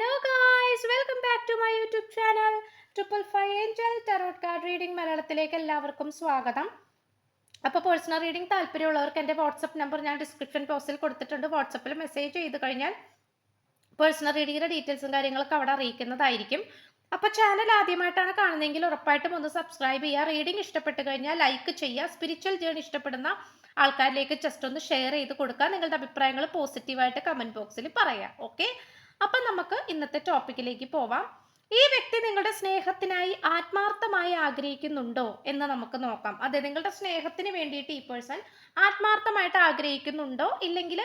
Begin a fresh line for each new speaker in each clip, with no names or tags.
Hello guys welcome back to my YouTube channel triple five angel tarot card reading മലയാളത്തിലേക്ക് എല്ലാവർക്കും സ്വാഗതം. അപ്പോൾ personal reading താല്പര്യമുള്ളവർക്ക് എന്റെ വാട്സപ്പ് നമ്പർ ഞാൻ ഡിസ്ക്രിപ്ഷൻ ബോക്സിൽ കൊടുത്തിട്ടുണ്ട്. വാട്സപ്പിൽ മെസ്സേജ് ചെയ്ത് കഴിഞ്ഞാൽ പേഴ്സണൽ റീഡിങ്ങിന്റെ ഡീറ്റെയിൽസും കാര്യങ്ങളൊക്കെ അവിടെ അറിയിക്കുന്നതായിരിക്കും. അപ്പോൾ ചാനൽ ആദ്യമായിട്ടാണ് കാണുന്നതെങ്കിൽ ഉറപ്പായിട്ടും ഒന്ന് സബ്സ്ക്രൈബ് ചെയ്യുക. റീഡിംഗ് ഇഷ്ടപ്പെട്ട് കഴിഞ്ഞാൽ ലൈക്ക് ചെയ്യുക. സ്പിരിച്വൽ ജേണി ഇഷ്ടപ്പെടുന്ന ആൾക്കാരിലേക്ക് ജസ്റ്റ് ഒന്ന് ഷെയർ ചെയ്ത് കൊടുക്കുക. നിങ്ങളുടെ അഭിപ്രായങ്ങൾ പോസിറ്റീവായിട്ട് കമന്റ് ബോക്സിൽ പറയാം. ഓക്കെ അപ്പം നമുക്ക് ഇന്നത്തെ ടോപ്പിക്കിലേക്ക് പോവാം. ഈ വ്യക്തി നിങ്ങളുടെ സ്നേഹത്തിനായി ആത്മാർത്ഥമായി ആഗ്രഹിക്കുന്നുണ്ടോ എന്ന് നമുക്ക് നോക്കാം. അതെ നിങ്ങളുടെ സ്നേഹത്തിന് വേണ്ടിയിട്ട് ഈ പേഴ്സൺ ആത്മാർത്ഥമായിട്ട് ആഗ്രഹിക്കുന്നുണ്ടോ? ഇല്ലെങ്കിൽ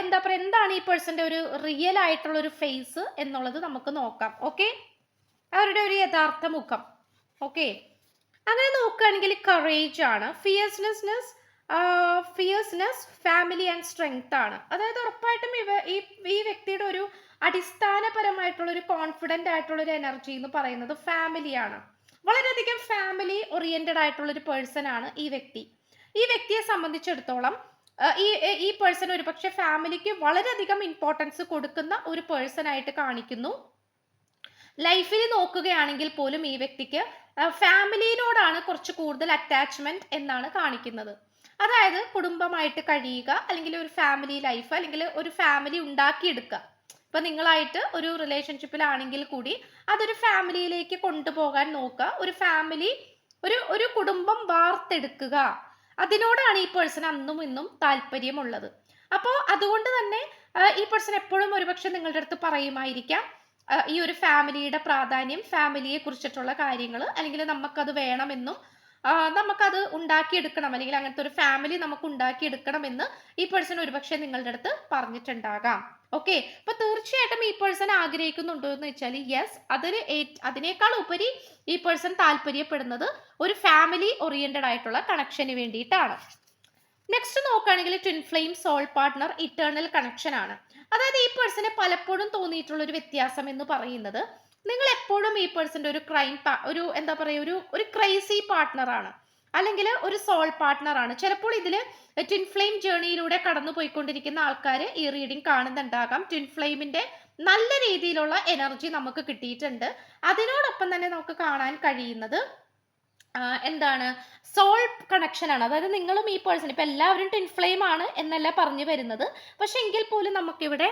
എന്താ പറയുക എന്താണ് ഈ പേഴ്സന്റെ ഒരു റിയൽ ആയിട്ടുള്ള ഒരു ഫേസ് എന്നുള്ളത് നമുക്ക് നോക്കാം. ഓക്കെ അവരുടെ ഒരു യഥാർത്ഥ മുഖം. ഓക്കെ അങ്ങനെ നോക്കുകയാണെങ്കിൽ കറേജ് ആണ്. Fierceness fierceness family and strength ആണ്. അതായത് ഉറപ്പായിട്ടും ഇവ ഈ ഈ വ്യക്തിയുടെ ഒരു അടിസ്ഥാനപരമായിട്ടുള്ള ഒരു കോൺഫിഡന്റ് ആയിട്ടുള്ള ഒരു എനർജി എന്ന് പറയുന്നത് ഫാമിലിയാണ് വളരെയധികം ഫാമിലി ഓറിയന്റഡ് ആയിട്ടുള്ള ഒരു പേഴ്സൺ ആണ് ഈ വ്യക്തി. ഈ വ്യക്തിയെ സംബന്ധിച്ചിടത്തോളം ഈ ഈ പേഴ്സൺ ഒരു പക്ഷെ ഫാമിലിക്ക് വളരെയധികം ഇമ്പോർട്ടൻസ് കൊടുക്കുന്ന ഒരു പേഴ്സൺ ആയിട്ട് കാണിക്കുന്നു. ലൈഫിൽ നോക്കുകയാണെങ്കിൽ പോലും ഈ വ്യക്തിക്ക് ഫാമിലിനോടാണ് കുറച്ച് കൂടുതൽ അറ്റാച്ച്മെന്റ് എന്നാണ് കാണിക്കുന്നത്. അതായത് കുടുംബമായിട്ട് കഴിയുക അല്ലെങ്കിൽ ഒരു ഫാമിലി ലൈഫ് അല്ലെങ്കിൽ ഒരു ഫാമിലി ഉണ്ടാക്കിയെടുക്കുക. ഇപ്പൊ നിങ്ങളായിട്ട് ഒരു റിലേഷൻഷിപ്പിലാണെങ്കിൽ കൂടി അതൊരു ഫാമിലിയിലേക്ക് കൊണ്ടുപോകാൻ നോക്കുക. ഒരു ഫാമിലി ഒരു ഒരു കുടുംബം വാർത്തെടുക്കുക. അതിനോടാണ് ഈ പേഴ്സൺ അന്നും ഇന്നും താല്പര്യമുള്ളത്. അപ്പോൾ അതുകൊണ്ട് തന്നെ ഈ പേഴ്സൺ എപ്പോഴും ഒരുപക്ഷെ നിങ്ങളുടെ അടുത്ത് പറയുമായിരിക്കാം ഈ ഒരു ഫാമിലിയുടെ പ്രാധാന്യം ഫാമിലിയെ കുറിച്ചിട്ടുള്ള കാര്യങ്ങൾ അല്ലെങ്കിൽ നമുക്കത് വേണമെന്നും നമുക്കത് ഉണ്ടാക്കിയെടുക്കണം. അല്ലെങ്കിൽ അങ്ങനത്തെ ഒരു ഫാമിലി നമുക്ക് ഉണ്ടാക്കിയെടുക്കണമെന്ന് ഈ പേഴ്സൺ ഒരുപക്ഷെ നിങ്ങളുടെ അടുത്ത് പറഞ്ഞിട്ടുണ്ടാകാം. ഓക്കെ അപ്പൊ തീർച്ചയായിട്ടും ഈ പേഴ്സൺ ആഗ്രഹിക്കുന്നുണ്ടോ എന്ന് വെച്ചാൽ യെസ് അതിന് അതിനേക്കാൾ ഉപരി ഈ പേഴ്സൺ താല്പര്യപ്പെടുന്നത് ഒരു ഫാമിലി ഓറിയന്റഡ് ആയിട്ടുള്ള കണക്ഷന് വേണ്ടിയിട്ടാണ്. നെക്സ്റ്റ് നോക്കുകയാണെങ്കിൽ twin flame soul partner eternal connection ആണ്. അതായത് ഈ പേഴ്സണ് പലപ്പോഴും തോന്നിയിട്ടുള്ള ഒരു വ്യത്യാസം എന്ന് പറയുന്നത് നിങ്ങൾ എപ്പോഴും ഈ പേഴ്സന്റെ ഒരു ക്രൈം ഒരു എന്താ പറയുക ഒരു ഒരു ക്രൈസി പാർട്ട്ണറാണ് അല്ലെങ്കിൽ ഒരു സോൾ പാർട്ട്ണറാണ് ചിലപ്പോൾ ഇതിൽ ട്വിൻ ഫ്ലെയിം ജേണിയിലൂടെ കടന്നു പോയിക്കൊണ്ടിരിക്കുന്ന ആൾക്കാർ ഈ റീഡിംഗ് കാണുന്നുണ്ടാകാം. ട്വിൻ ഫ്ലെയിമിന്റെ നല്ല രീതിയിലുള്ള എനർജി നമുക്ക് കിട്ടിയിട്ടുണ്ട്. അതിനോടൊപ്പം തന്നെ നമുക്ക് കാണാൻ കഴിയുന്നത് എന്താണ്? സോൾ കണക്ഷൻ ആണ്. അതായത് നിങ്ങളും ഈ പേഴ്സൺ ഇപ്പം എല്ലാവരും ടിൻ ഫ്ലെയിം ആണ് എന്നല്ല പറഞ്ഞു വരുന്നത്. പക്ഷെ എങ്കിൽ പോലും നമുക്കിവിടെ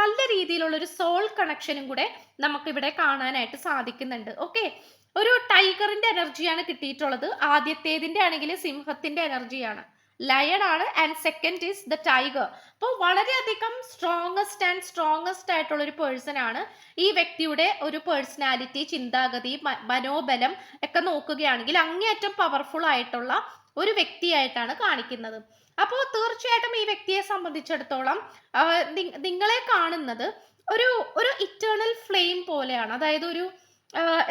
നല്ല രീതിയിലുള്ള ഒരു സോൾ കണക്ഷനും കൂടെ നമുക്കിവിടെ കാണാനായിട്ട് സാധിക്കുന്നുണ്ട്. ഓക്കെ ഒരു ടൈഗറിന്റെ എനർജിയാണ് കിട്ടിയിട്ടുള്ളത്. ആദ്യത്തേതിന്റെ ആണെങ്കിൽ സിംഹത്തിന്റെ എനർജിയാണ് ലയൺ ആണ് and second is the tiger അപ്പോൾ വളരെയധികം സ്ട്രോങ്സ്റ്റ് ആൻഡ് സ്ട്രോങ്സ്റ്റ് ആയിട്ടുള്ള ഒരു പേഴ്സൺ ആണ് ഈ വ്യക്തിയുടെ ഒരു പേഴ്സണാലിറ്റി ചിന്താഗതി മനോബലം ഒക്കെ നോക്കുകയാണെങ്കിൽ അങ്ങേയറ്റം പവർഫുൾ ആയിട്ടുള്ള ഒരു വ്യക്തിയായിട്ടാണ് കാണിക്കുന്നത്. അപ്പോൾ തീർച്ചയായിട്ടും ഈ വ്യക്തിയെ സംബന്ധിച്ചിടത്തോളം നിങ്ങളെ കാണുന്നത് ഒരു ഒരു ഇറ്റേണൽ ഫ്ലെയിം പോലെയാണ്. അതായത് ഒരു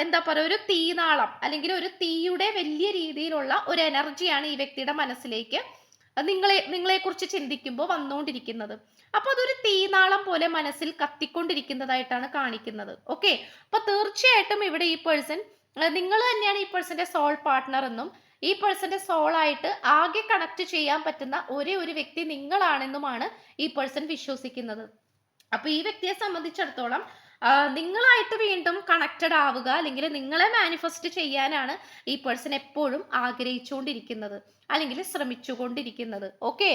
എന്താ പറയുക ഒരു തീനാളം അല്ലെങ്കിൽ ഒരു തീയുടെ വലിയ രീതിയിലുള്ള ഒരു എനർജിയാണ് ഈ വ്യക്തിയുടെ മനസ്സിലേക്ക് നിങ്ങളെ നിങ്ങളെ കുറിച്ച് ചിന്തിക്കുമ്പോൾ വന്നുകൊണ്ടിരിക്കുന്നത്. അപ്പൊ അതൊരു തീനാളം പോലെ മനസ്സിൽ കത്തിക്കൊണ്ടിരിക്കുന്നതായിട്ടാണ് കാണിക്കുന്നത്. ഓക്കെ അപ്പൊ തീർച്ചയായിട്ടും ഇവിടെ ഈ പേഴ്സൺ നിങ്ങൾ തന്നെയാണ് ഈ പേഴ്സന്റെ സോൾ പാർട്ട്ണർ എന്നും ഈ പേഴ്സന്റെ സോളായിട്ട് ആകെ കണക്ട് ചെയ്യാൻ പറ്റുന്ന ഒരേ ഒരു വ്യക്തി നിങ്ങളാണെന്നുമാണ് ഈ പേഴ്സൺ വിശ്വസിക്കുന്നത്. അപ്പൊ ഈ വ്യക്തിയെ സംബന്ധിച്ചിടത്തോളം നിങ്ങളായിട്ട് വീണ്ടും കണക്റ്റഡ് ആവുക അല്ലെങ്കിൽ നിങ്ങളെ മാനിഫെസ്റ്റ് ചെയ്യാനാണ് ഈ പേഴ്സൺ എപ്പോഴും ആഗ്രഹിച്ചുകൊണ്ടിരിക്കുന്നത് അല്ലെങ്കിൽ ശ്രമിച്ചുകൊണ്ടിരിക്കുന്നത്. ഓക്കെ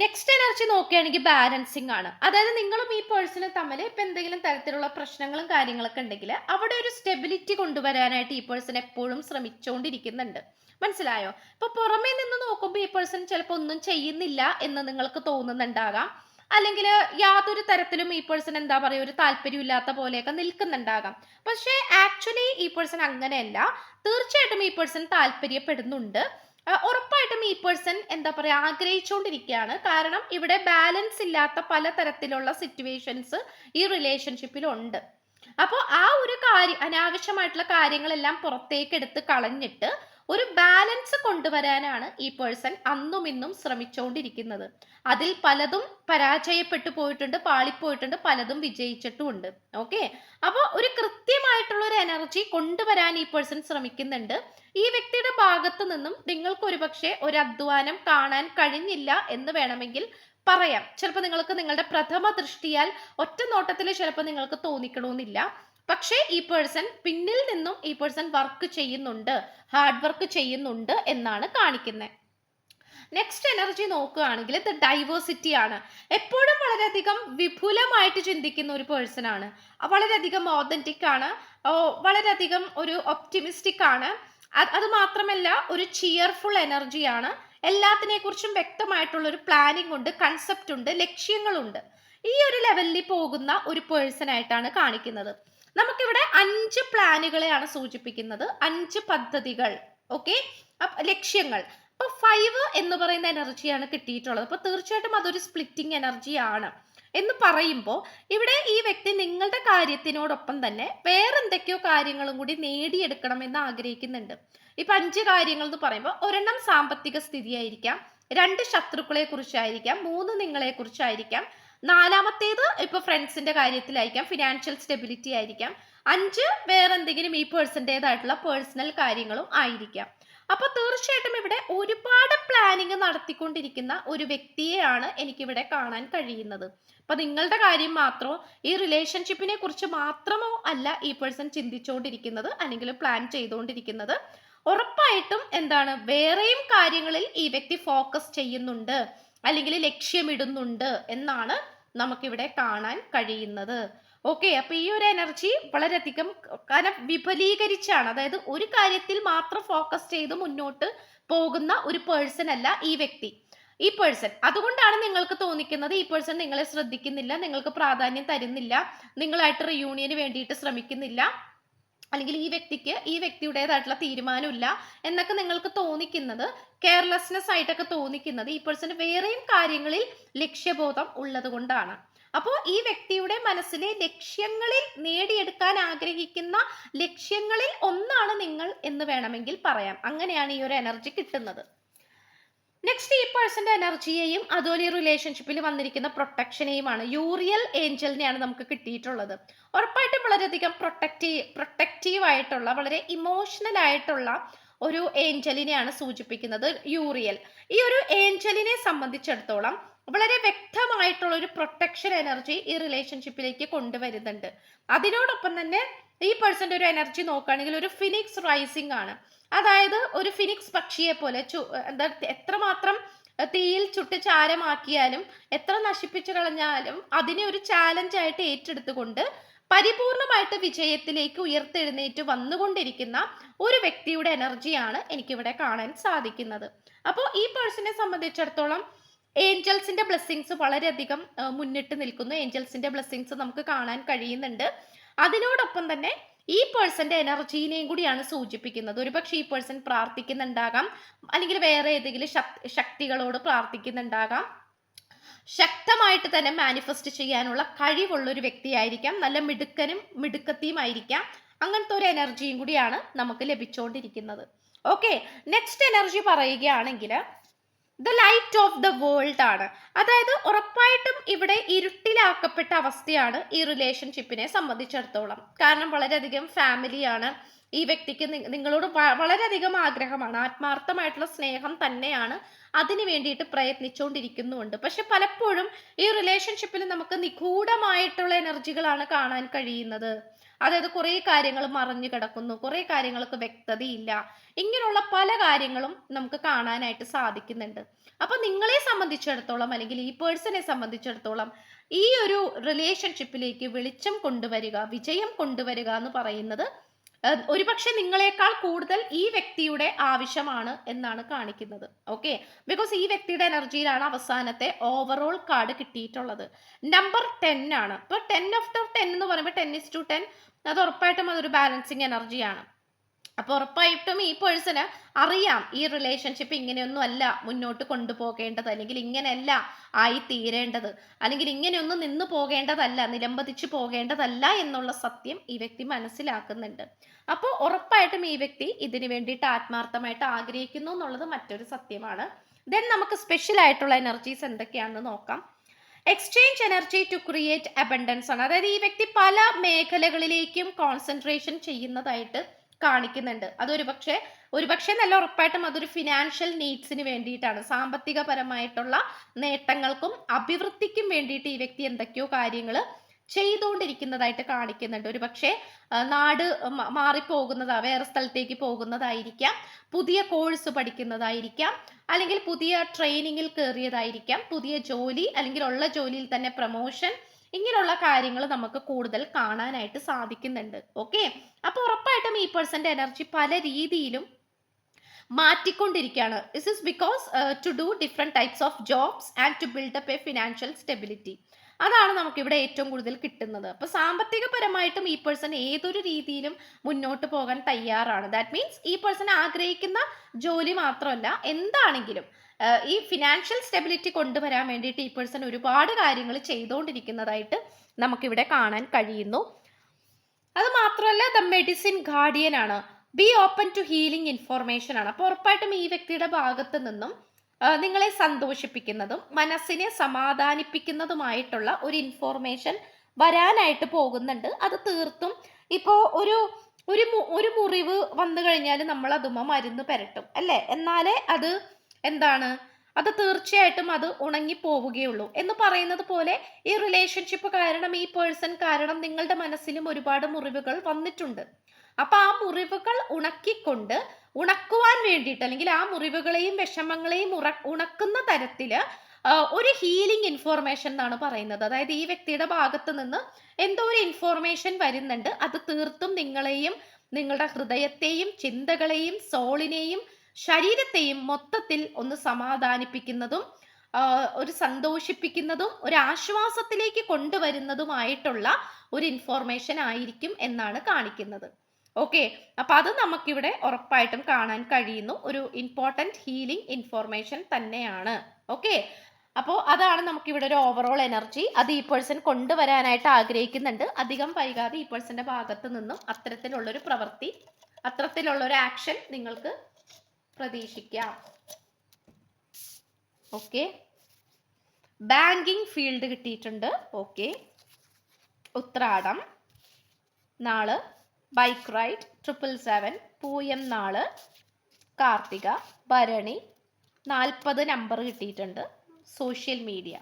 നെക്സ്റ്റ് എനർജി നോക്കുകയാണെങ്കിൽ ബാലൻസിങ് ആണ്. അതായത് നിങ്ങളും ഈ പേഴ്സണും തമ്മിൽ ഇപ്പം എന്തെങ്കിലും തരത്തിലുള്ള പ്രശ്നങ്ങളും കാര്യങ്ങളൊക്കെ ഉണ്ടെങ്കിൽ അവിടെ ഒരു സ്റ്റെബിലിറ്റി കൊണ്ടുവരാനായിട്ട് ഈ പേഴ്സൺ എപ്പോഴും ശ്രമിച്ചുകൊണ്ടിരിക്കുന്നുണ്ട്. മനസ്സിലായോ? ഇപ്പൊ പുറമേ നിന്ന് നോക്കുമ്പോൾ ഈ പേഴ്സൺ ചിലപ്പോൾ ഒന്നും ചെയ്യുന്നില്ല എന്ന് നിങ്ങൾക്ക് തോന്നുന്നുണ്ടാകാം. അല്ലെങ്കിൽ യാതൊരു തരത്തിലും ഈ പേഴ്സൺ എന്താ പറയുക ഒരു താല്പര്യമില്ലാത്ത പോലെയൊക്കെ നിൽക്കുന്നുണ്ടാകാം. പക്ഷേ ആക്ച്വലി ഈ പേഴ്സൺ അങ്ങനെയല്ല. തീർച്ചയായിട്ടും ഈ പേഴ്സൺ താല്പര്യപ്പെടുന്നുണ്ട്. ഉറപ്പായിട്ടും ഈ പേഴ്സൺ എന്താ പറയുക ആഗ്രഹിച്ചുകൊണ്ടിരിക്കുകയാണ് കാരണം ഇവിടെ ബാലൻസ് ഇല്ലാത്ത പല തരത്തിലുള്ള സിറ്റുവേഷൻസ് ഈ റിലേഷൻഷിപ്പിലുണ്ട് അപ്പോൾ ആ ഒരു കാര്യം അനാവശ്യമായിട്ടുള്ള കാര്യങ്ങളെല്ലാം പുറത്തേക്ക് എടുത്ത് കളഞ്ഞിട്ട് ഒരു ബാലൻസ് കൊണ്ടുവരാനാണ് ഈ പേഴ്സൺ അന്നും ഇന്നും ശ്രമിച്ചുകൊണ്ടിരിക്കുന്നത് അതിൽ പലതും പരാജയപ്പെട്ടു പോയിട്ടുണ്ട് പാളിപ്പോയിട്ടുണ്ട് പലതും വിജയിച്ചിട്ടുമുണ്ട്. ഓക്കെ? അപ്പോൾ ഒരു കൃത്യമായിട്ടുള്ള ഒരു എനർജി കൊണ്ടുവരാൻ ഈ പേഴ്സൺ ശ്രമിക്കുന്നുണ്ട്. ഈ വ്യക്തിയുടെ ഭാഗത്തു നിന്നും നിങ്ങൾക്ക് ഒരുപക്ഷെ ഒരു അധ്വാനം കാണാൻ കഴിഞ്ഞില്ല എന്ന് വേണമെങ്കിൽ പറയാം. ചിലപ്പോൾ നിങ്ങൾക്ക് നിങ്ങളുടെ പ്രഥമ ദൃഷ്ടിയാൽ ഒറ്റ നോട്ടത്തിൽ ചിലപ്പോൾ നിങ്ങൾക്ക് തോന്നിക്കണമെന്നില്ല. പക്ഷേ ഈ പേഴ്സൺ പിന്നിൽ നിന്നും ഈ പേഴ്സൺ വർക്ക് ചെയ്യുന്നുണ്ട് ഹാർഡ് വർക്ക് ചെയ്യുന്നുണ്ട് എന്നാണ് കാണിക്കുന്നത് നെക്സ്റ്റ് എനർജി നോക്കുകയാണെങ്കിൽ ഇത് ഡൈവേഴ്സിറ്റി ആണ്. എപ്പോഴും വളരെയധികം വിപുലമായിട്ട് ചിന്തിക്കുന്ന ഒരു പേഴ്സൺ ആണ്. വളരെയധികം ഓതന്റിക് ആണ്. വളരെയധികം ഒരു ഒപ്റ്റിമിസ്റ്റിക് ആണ്. അത് മാത്രമല്ല ഒരു ചിയർഫുൾ എനർജിയാണ് എല്ലാത്തിനെ കുറിച്ചും വ്യക്തമായിട്ടുള്ള ഒരു പ്ലാനിംഗ് ഉണ്ട് കൺസെപ്റ്റ് ഉണ്ട് ലക്ഷ്യങ്ങളുണ്ട്. ഈ ഒരു ലെവലിൽ പോകുന്ന ഒരു പേഴ്സൺ ആയിട്ടാണ് കാണിക്കുന്നത്. നമുക്കിവിടെ അഞ്ച് പ്ലാനുകളെയാണ് സൂചിപ്പിക്കുന്നത്. അഞ്ച് പദ്ധതികൾ. ഓക്കെ? ലക്ഷ്യങ്ങൾ. അപ്പൊ ഫൈവ് എന്ന് പറയുന്ന എനർജിയാണ് കിട്ടിയിട്ടുള്ളത്. അപ്പൊ തീർച്ചയായിട്ടും അതൊരു സ്പ്ലിറ്റിംഗ് എനർജിയാണ് എന്ന് പറയുമ്പോൾ ഇവിടെ ഈ വ്യക്തി നിങ്ങളുടെ കാര്യത്തിനോടൊപ്പം തന്നെ വേറെന്തൊക്കെയോ കാര്യങ്ങളും കൂടി നേടിയെടുക്കണം എന്ന് ആഗ്രഹിക്കുന്നുണ്ട്. ഇപ്പൊ അഞ്ച് കാര്യങ്ങൾ എന്ന് പറയുമ്പോൾ ഒരെണ്ണം സാമ്പത്തിക സ്ഥിതിയായിരിക്കാം രണ്ട് ശത്രുക്കളെ കുറിച്ചായിരിക്കാം മൂന്ന് നിങ്ങളെ കുറിച്ചായിരിക്കാം നാലാമത്തേത് ഇപ്പൊ ഫ്രണ്ട്സിന്റെ കാര്യത്തിലായിരിക്കാം ഫിനാൻഷ്യൽ സ്റ്റെബിലിറ്റി ആയിരിക്കാം. അഞ്ച് വേറെ എന്തെങ്കിലും ഈ പേഴ്സന്റേതായിട്ടുള്ള പേഴ്സണൽ കാര്യങ്ങളും ആയിരിക്കാം. അപ്പൊ തീർച്ചയായിട്ടും ഇവിടെ ഒരുപാട് പ്ലാനിങ് നടത്തിക്കൊണ്ടിരിക്കുന്ന ഒരു വ്യക്തിയെയാണ് എനിക്കിവിടെ കാണാൻ കഴിയുന്നത്. അപ്പൊ നിങ്ങളുടെ കാര്യം മാത്രമോ ഈ റിലേഷൻഷിപ്പിനെ കുറിച്ച് മാത്രമോ അല്ല ഈ പേഴ്സൺ ചിന്തിച്ചുകൊണ്ടിരിക്കുന്നത് അല്ലെങ്കിൽ പ്ലാൻ ചെയ്തുകൊണ്ടിരിക്കുന്നത് ഉറപ്പായിട്ടും എന്താണ് വേറെയും കാര്യങ്ങളിൽ ഈ വ്യക്തി ഫോക്കസ് ചെയ്യുന്നുണ്ട്. അല്ലെങ്കിൽ ലക്ഷ്യമിടുന്നുണ്ട് എന്നാണ് നമുക്കിവിടെ കാണാൻ കഴിയുന്നത്. ഓക്കെ അപ്പൊ ഈ ഒരു എനർജി വളരെയധികം കാരണം വിപുലീകരിച്ചാണ്. അതായത് ഒരു കാര്യത്തിൽ മാത്രം ഫോക്കസ് ചെയ്ത് മുന്നോട്ട് പോകുന്ന ഒരു പേഴ്സൺ അല്ല ഈ വ്യക്തി. ഈ പേഴ്സൺ അതുകൊണ്ടാണ് നിങ്ങൾക്ക് തോന്നിക്കുന്നത് ഈ പേഴ്സൺ നിങ്ങളെ ശ്രദ്ധിക്കുന്നില്ല നിങ്ങൾക്ക് പ്രാധാന്യം തരുന്നില്ല നിങ്ങളായിട്ട് റിയൂണിയന് വേണ്ടിയിട്ട് ശ്രമിക്കുന്നില്ല. അല്ലെങ്കിൽ ഈ വ്യക്തിക്ക് ഈ വ്യക്തിയുടേതായിട്ടുള്ള തീരുമാനമില്ല എന്നൊക്കെ നിങ്ങൾക്ക് തോന്നിക്കുന്നത് കെയർലെസ്നെസ് ആയിട്ടൊക്കെ തോന്നിക്കുന്നത് ഈ പേഴ്സൺ വേറെയും കാര്യങ്ങളിൽ ലക്ഷ്യബോധം ഉള്ളത് കൊണ്ടാണ് അപ്പോൾ ഈ വ്യക്തിയുടെ മനസ്സിലെ ലക്ഷ്യങ്ങളിൽ നേടിയെടുക്കാൻ ആഗ്രഹിക്കുന്ന ലക്ഷ്യങ്ങളിൽ ഒന്നാണ് നിങ്ങൾ എന്ന് വേണമെങ്കിൽ പറയാം. അങ്ങനെയാണ് ഈ ഒരു എനർജി കിട്ടുന്നത്. നെക്സ്റ്റ് ഈ പേഴ്സന്റെ എനർജിയെയും അതുപോലെ ഈ റിലേഷൻഷിപ്പിൽ വന്നിരിക്കുന്ന പ്രൊട്ടക്ഷനെയുമാണ് യൂറിയൽ ഏഞ്ചലിനെയാണ് നമുക്ക് കിട്ടിയിട്ടുള്ളത്. ഉറപ്പായിട്ടും വളരെയധികം പ്രൊട്ടക്റ്റീവ് പ്രൊട്ടക്റ്റീവ് ആയിട്ടുള്ള വളരെ ഇമോഷണൽ ആയിട്ടുള്ള ഒരു ഏഞ്ചലിനെയാണ് സൂചിപ്പിക്കുന്നത് യൂറിയൽ ഈ ഒരു ഏഞ്ചലിനെ സംബന്ധിച്ചിടത്തോളം വളരെ വ്യക്തമായിട്ടുള്ള ഒരു പ്രൊട്ടക്ഷൻ എനർജി ഈ റിലേഷൻഷിപ്പിലേക്ക് കൊണ്ടുവരുന്നുണ്ട്. അതിനോടൊപ്പം തന്നെ ഈ പേഴ്സന്റെ ഒരു എനർജി നോക്കുകയാണെങ്കിൽ ഒരു ഫിനിക്സ് റൈസിംഗ് ആണ്. അതായത് ഒരു ഫിനിക്സ് പക്ഷിയെ പോലെ ചു എന്താ എത്രമാത്രം തീയിൽ ചുട്ട് ചാരമാക്കിയാലും എത്ര നശിപ്പിച്ചു കളഞ്ഞാലും അതിനെ ഒരു ചാലഞ്ചായിട്ട് ഏറ്റെടുത്തുകൊണ്ട് പരിപൂർണമായിട്ട് വിജയത്തിലേക്ക് ഉയർത്തെഴുന്നേറ്റ് വന്നുകൊണ്ടിരിക്കുന്ന ഒരു വ്യക്തിയുടെ എനർജിയാണ് എനിക്കിവിടെ കാണാൻ സാധിക്കുന്നത്. അപ്പോൾ ഈ പേഴ്സണെ സംബന്ധിച്ചിടത്തോളം ഏഞ്ചൽസിന്റെ ബ്ലെസ്സിങ്സ് വളരെയധികം മുന്നിട്ട് നിൽക്കുന്നു. ഏഞ്ചൽസിന്റെ ബ്ലെസ്സിങ്സ് നമുക്ക് കാണാൻ കഴിയുന്നുണ്ട്. അതിനോടൊപ്പം തന്നെ ഈ പേഴ്സന്റെ എനർജീനെയും കൂടിയാണ് സൂചിപ്പിക്കുന്നത്. ഒരുപക്ഷെ ഈ പേഴ്സൺ പ്രാർത്ഥിക്കുന്നുണ്ടാകാം. അല്ലെങ്കിൽ വേറെ ഏതെങ്കിലും ശക്തികളോട് പ്രാർത്ഥിക്കുന്നുണ്ടാകാം. ശക്തമായിട്ട് തന്നെ മാനിഫെസ്റ്റ് ചെയ്യാനുള്ള കഴിവുള്ള ഒരു വ്യക്തിയായിരിക്കാം. നല്ല മിടുക്കനും മിടുക്കത്തിയും ആയിരിക്കാം. അങ്ങനത്തെ ഒരു എനർജിയും കൂടിയാണ് നമുക്ക് ലഭിച്ചുകൊണ്ടിരിക്കുന്നത് ഓക്കെ നെക്സ്റ്റ് എനർജി പറയുകയാണെങ്കിൽ the light of the world ആണ്. അതായത് ഉറപ്പായിട്ടും ഇവിടെ ഇരുട്ടിലാക്കപ്പെട്ട അവസ്ഥയാണ് ഈ റിലേഷൻഷിപ്പിനെ സംബന്ധിച്ചിടത്തോളം. കാരണം വളരെയധികം ഫാമിലിയാണ് ഈ വ്യക്തിക്ക് നിങ്ങളോട് വളരെയധികം ആഗ്രഹമാണ്. ആത്മാർത്ഥമായിട്ടുള്ള സ്നേഹം തന്നെയാണ് അതിനു വേണ്ടിയിട്ട് പ്രയത്നിച്ചുകൊണ്ടിരിക്കുന്നുണ്ട് പക്ഷെ പലപ്പോഴും ഈ റിലേഷൻഷിപ്പിൽ നമുക്ക് നിഗൂഢമായിട്ടുള്ള എനർജികളാണ് കാണാൻ കഴിയുന്നത്. അതായത് കുറേ കാര്യങ്ങൾ മറഞ്ഞു കിടക്കുന്നു കുറേ കാര്യങ്ങൾക്ക് വ്യക്തതയില്ല. ഇങ്ങനെയുള്ള പല കാര്യങ്ങളും നമുക്ക് കാണാനായിട്ട് സാധിക്കുന്നുണ്ട്. അപ്പൊ നിങ്ങളെ സംബന്ധിച്ചിടത്തോളം അല്ലെങ്കിൽ ഈ പേഴ്സണെ സംബന്ധിച്ചിടത്തോളം ഈ ഒരു റിലേഷൻഷിപ്പിലേക്ക് വെളിച്ചം കൊണ്ടുവരിക വിജയം കൊണ്ടുവരിക എന്ന് പറയുന്നത് ഒരുപക്ഷെ നിങ്ങളെക്കാൾ കൂടുതൽ ഈ വ്യക്തിയുടെ ആവശ്യമാണ് എന്നാണ് കാണിക്കുന്നത്. ഓക്കെ ബിക്കോസ് ഈ വ്യക്തിയുടെ എനർജിയിലാണ് അവസാനത്തെ ഓവറോൾ കാർഡ് കിട്ടിയിട്ടുള്ളത്. നമ്പർ ടെൻ ആണ്. ഇപ്പോൾ ടെൻ ഓഫ് ടെൻ എന്ന് പറയുമ്പോൾ ടെൻ ഇസ് ടു ടെൻ അത് ഉറപ്പായിട്ടും അതൊരു ബാലൻസിങ് എനർജിയാണ് അപ്പോൾ ഉറപ്പായിട്ടും ഈ പേഴ്സണ് അറിയാം ഈ റിലേഷൻഷിപ്പ് ഇങ്ങനെയൊന്നും അല്ല മുന്നോട്ട് കൊണ്ടുപോകേണ്ടത് അല്ലെങ്കിൽ ഇങ്ങനെയല്ല ആയി തീരേണ്ടത് അല്ലെങ്കിൽ ഇങ്ങനെയൊന്നും നിന്ന് പോകേണ്ടതല്ല നിലംബതിച്ച് പോകേണ്ടതല്ല എന്നുള്ള സത്യം ഈ വ്യക്തി മനസ്സിലാക്കുന്നുണ്ട്. അപ്പോൾ ഉറപ്പായിട്ടും ഈ വ്യക്തി ഇതിന് വേണ്ടിയിട്ട് ആത്മാർത്ഥമായിട്ട് ആഗ്രഹിക്കുന്നു എന്നുള്ളത് മറ്റൊരു സത്യമാണ്. ദെൻ നമുക്ക് സ്പെഷ്യൽ ആയിട്ടുള്ള എനർജീസ് എന്തൊക്കെയാണെന്ന് നോക്കാം. Exchange energy to create abundance ആണ്. അതായത് ഈ വ്യക്തി പല മേഖലകളിലേക്കും കോൺസെൻട്രേഷൻ ചെയ്യുന്നതായിട്ട് കാണിക്കുന്നുണ്ട്. അതൊരു പക്ഷേ ഒരുപക്ഷെ നല്ല ഉറപ്പായിട്ടും അതൊരു ഫിനാൻഷ്യൽ നീഡ്സിന് വേണ്ടിയിട്ടാണ്. സാമ്പത്തികപരമായിട്ടുള്ള നേട്ടങ്ങൾക്കും അഭിവൃദ്ധിക്കും വേണ്ടിയിട്ട് ഈ വ്യക്തി എന്തൊക്കെയോ കാര്യങ്ങൾ ചെയ്തുകൊണ്ടിരിക്കുന്നതായിട്ട് കാണിക്കുന്നുണ്ട്. ഒരു പക്ഷേ നാട് മാറിപ്പോകുന്നതാ വേറെ സ്ഥലത്തേക്ക് പോകുന്നതായിരിക്കാം പുതിയ കോഴ്സ് പഠിക്കുന്നതായിരിക്കാം അല്ലെങ്കിൽ പുതിയ ട്രെയിനിങ്ങിൽ കയറിയതായിരിക്കാം പുതിയ ജോലി അല്ലെങ്കിൽ ഉള്ള ജോലിയിൽ തന്നെ പ്രൊമോഷൻ ഇങ്ങനെയുള്ള കാര്യങ്ങൾ നമുക്ക് കൂടുതൽ കാണാനായിട്ട് സാധിക്കുന്നുണ്ട്. ഓക്കെ അപ്പോൾ ഉറപ്പായിട്ടും ഈ പേഴ്സന്റെ എനർജി പല രീതിയിലും മാറ്റിക്കൊണ്ടിരിക്കുകയാണ്. This is because to do different types of jobs and to build up a financial stability അതാണ് നമുക്കിവിടെ ഏറ്റവും കൂടുതൽ കിട്ടുന്നത്. അപ്പോൾ സാമ്പത്തികപരമായിട്ടും ഈ പേഴ്സൺ ഏതൊരു രീതിയിലും മുന്നോട്ട് പോകാൻ തയ്യാറാണ്. ദാറ്റ് മീൻസ് ഈ പേഴ്സൺ ആഗ്രഹിക്കുന്ന ജോലി മാത്രമല്ല എന്താണെങ്കിലും ഈ ഫിനാൻഷ്യൽ സ്റ്റെബിലിറ്റി കൊണ്ടുവരാൻ വേണ്ടിയിട്ട് ഈ പേഴ്സൺ ഒരുപാട് കാര്യങ്ങൾ ചെയ്തുകൊണ്ടിരിക്കുന്നതായിട്ട് നമുക്കിവിടെ കാണാൻ കഴിയുന്നു. അത് മാത്രമല്ല ദ മെഡിസിൻ ഗാർഡിയൻ ആണ്. Be open to healing information ആണ്. അപ്പോൾ ഉറപ്പായിട്ടും ഈ വ്യക്തിയുടെ ഭാഗത്ത് നിന്നും നിങ്ങളെ സന്തോഷിപ്പിക്കുന്നതും മനസ്സിനെ സമാധാനിപ്പിക്കുന്നതുമായിട്ടുള്ള ഒരു ഇൻഫോർമേഷൻ വരാനായിട്ട് പോകുന്നുണ്ട്. അത് തീർത്തും ഇപ്പോൾ ഒരു ഒരു ഒരു മുറിവ് വന്നു കഴിഞ്ഞാൽ നമ്മൾ അതുമ്മ മരുന്ന് പുരട്ടും അല്ലേ? എന്നാലേ അത് എന്താണ്? അത് തീർച്ചയായിട്ടും അത് ഉണങ്ങി പോവുകയുള്ളൂ എന്ന് പറയുന്നത് പോലെ ഈ റിലേഷൻഷിപ്പ് കാരണം ഈ പേഴ്സൺ കാരണം നിങ്ങളുടെ മനസ്സിലും ഒരുപാട് മുറിവുകൾ വന്നിട്ടുണ്ട്. അപ്പൊ ആ മുറിവുകൾ ഉണക്കിക്കൊണ്ട് ഉണക്കുവാൻ വേണ്ടിയിട്ട് അല്ലെങ്കിൽ ആ മുറിവുകളെയും വിഷമങ്ങളെയും ഉറ ഉണക്കുന്ന തരത്തിൽ ഒരു ഹീലിംഗ് ഇൻഫോർമേഷൻ എന്നാണ് പറയുന്നത്. അതായത് ഈ വ്യക്തിയുടെ ഭാഗത്ത് നിന്ന് എന്തോ ഒരു ഇൻഫോർമേഷൻ വരുന്നുണ്ട്. അത് തീർത്തും നിങ്ങളെയും നിങ്ങളുടെ ഹൃദയത്തെയും ചിന്തകളെയും സോളിനെയും ശരീരത്തെയും മൊത്തത്തിൽ ഒന്ന് സമാധാനിപ്പിക്കുന്നതും ഒരു സന്തോഷിപ്പിക്കുന്നതും ഒരു ആശ്വാസത്തിലേക്ക് കൊണ്ടുവരുന്നതുമായിട്ടുള്ള ഒരു ഇൻഫോർമേഷൻ ആയിരിക്കും എന്നാണ് കാണിക്കുന്നത്. ഓക്കെ അപ്പൊ അത് നമുക്കിവിടെ ഉറപ്പായിട്ടും കാണാൻ കഴിയുന്നു. ഒരു ഇമ്പോർട്ടന്റ് ഹീലിംഗ് ഇൻഫോർമേഷൻ തന്നെയാണ്. ഓക്കെ അപ്പോൾ അതാണ് നമുക്കിവിടെ ഒരു ഓവറോൾ എനർജി അത് ഈ പേഴ്സൺ കൊണ്ടുവരാനായിട്ട് ആഗ്രഹിക്കുന്നുണ്ട്. അധികം വൈകാതെ ഈ പേഴ്സന്റെ ഭാഗത്ത് നിന്നും അത്തരത്തിലുള്ളൊരു പ്രവൃത്തി അത്തരത്തിലുള്ളൊരു ആക്ഷൻ നിങ്ങൾക്ക് പ്രതീക്ഷിക്കാം. ഓക്കെ ബാങ്കിങ് ഫീൽഡ് കിട്ടിയിട്ടുണ്ട്. ഓക്കെ ഉത്രാടം നാൾ bike ride triple seven Pooyam നാൾ കാർത്തിക ഭരണി നാൽപ്പത് നമ്പർ കിട്ടിയിട്ടുണ്ട് സോഷ്യൽ മീഡിയ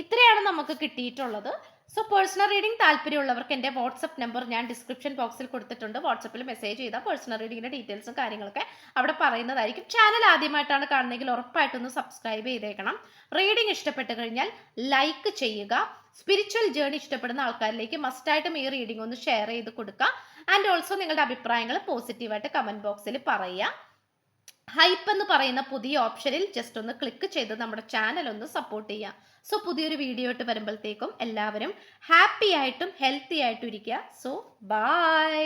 ഇത്രയാണ് നമുക്ക് കിട്ടിയിട്ടുള്ളത്. സോ പേഴ്സണൽ റീഡിംഗ് താല്പര്യമുള്ളവർക്ക് എന്റെ വാട്സപ്പ് നമ്പർ ഞാൻ ഡിസ്ക്രിപ്ഷൻ ബോക്സിൽ കൊടുത്തിട്ടുണ്ട്. വാട്സപ്പിൽ മെസ്സേജ് ചെയ്താൽ പേഴ്സണൽ റീഡിങ്ങിന്റെ ഡീറ്റെയിൽസും കാര്യങ്ങളൊക്കെ അവിടെ പറയുന്നതായിരിക്കും. ചാനൽ ആദ്യമായിട്ടാണ് കാണുന്നതെങ്കിൽ ഉറപ്പായിട്ടൊന്ന് സബ്സ്ക്രൈബ് ചെയ്തേക്കണം. റീഡിംഗ് ഇഷ്ടപ്പെട്ട് കഴിഞ്ഞാൽ ലൈക്ക് ചെയ്യുക. സ്പിരിച്വൽ ജേണി ഇഷ്ടപ്പെടുന്ന ആൾക്കാരിലേക്ക് മസ്റ്റായിട്ടും ഈ റീഡിംഗ് ഒന്ന് ഷെയർ ചെയ്ത് കൊടുക്കുക. ആൻഡ് ഓൾസോ നിങ്ങളുടെ അഭിപ്രായങ്ങൾ പോസിറ്റീവായിട്ട് കമന്റ് ബോക്സിൽ പറയുക. ഹൈപ്പ് എന്ന് പറയുന്ന പുതിയ ഓപ്ഷനിൽ ജസ്റ്റ് ഒന്ന് ക്ലിക്ക് ചെയ്ത് നമ്മുടെ ചാനൽ ഒന്ന് സപ്പോർട്ട് ചെയ്യുക. സോ പുതിയൊരു വീഡിയോ ആയിട്ട് വരുമ്പോഴത്തേക്കും എല്ലാവരും ഹാപ്പി ആയിട്ടും ഹെൽത്തി ആയിട്ടും ഇരിക്കുക. So by